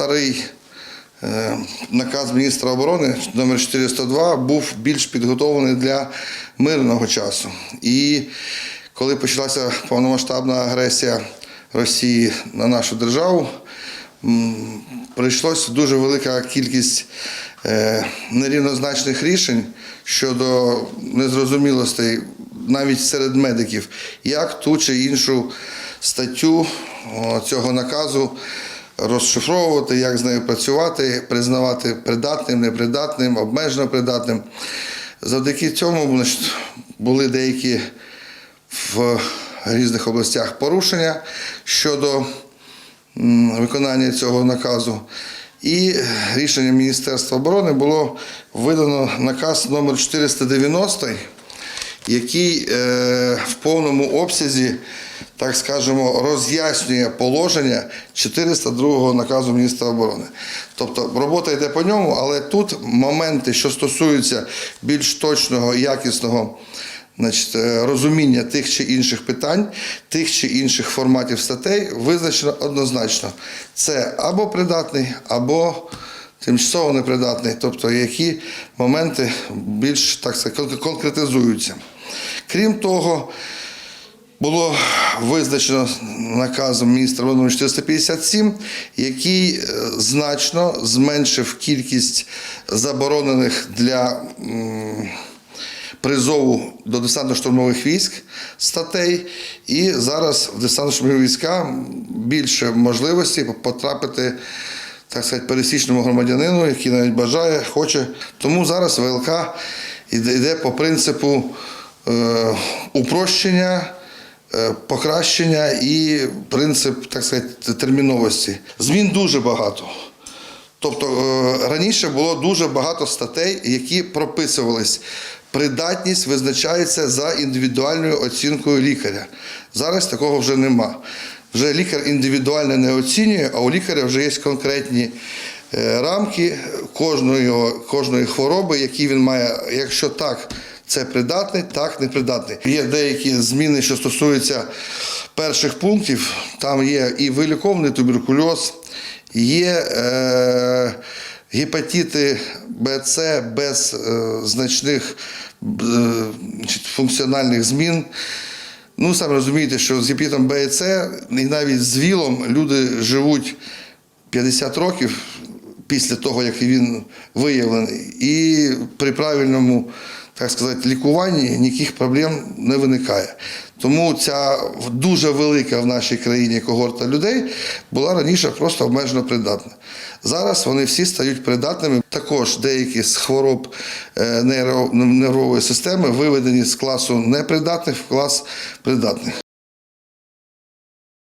старий е, наказ міністра оборони номер 402 був більш підготовлений для мирного часу. І коли почалася повномасштабна агресія Росії на нашу державу, прийшлося дуже велика кількість е, нерівнозначних рішень щодо незрозумілостей навіть серед медиків, як ту чи іншу статтю цього наказу розшифровувати, як з нею працювати, признавати придатним, непридатним, обмежено придатним. Завдяки цьому були деякі в різних областях порушення щодо виконання цього наказу. І рішенням Міністерства оборони було видано наказ номер 490, який е, в повному обсязі, так скажемо, роз'яснює положення 402 наказу міністра оборони. Тобто робота йде по ньому, але тут моменти, що стосуються більш точного якісного значить, е, розуміння тих чи інших питань, тих чи інших форматів статей визначено однозначно. Це або придатний, або тимчасово непридатний, тобто які моменти більш так сказати, конкретизуються. Крім того, було визначено наказом міністра оборони 457, який е, значно зменшив кількість заборонених для призову до десантно-штурмових військ статей. І зараз в десантно-штурмові війська більше можливості потрапити. Так сказати, пересічному громадянину, який навіть бажає, хоче. Тому зараз ВЛК йде по принципу е, упрощення, е, покращення і принцип, так сказати, терміновості. Змін дуже багато. Тобто е, раніше було дуже багато статей, які прописувались. Придатність визначається за індивідуальною оцінкою лікаря. Зараз такого вже нема. Вже лікар індивідуально не оцінює, а у лікаря вже є конкретні е, рамки кожної, кожної хвороби, які він має. Якщо так, це придатний, так непридатний. Є деякі зміни, що стосуються перших пунктів. Там є і виліковний туберкульоз, є е, гепатити Б, С без е, значних е, функціональних змін. Ну, сам розумієте, що з гепатитом Б і С, і навіть з ВІЛом люди живуть 50 років після того, як він виявлений. І при правильному, так сказати, лікуванні ніяких проблем не виникає. Тому ця дуже велика в нашій країні когорта людей була раніше просто обмежено придатна. Зараз вони всі стають придатними. Також деякі з хвороб е, нервової системи виведені з класу непридатних в клас придатних.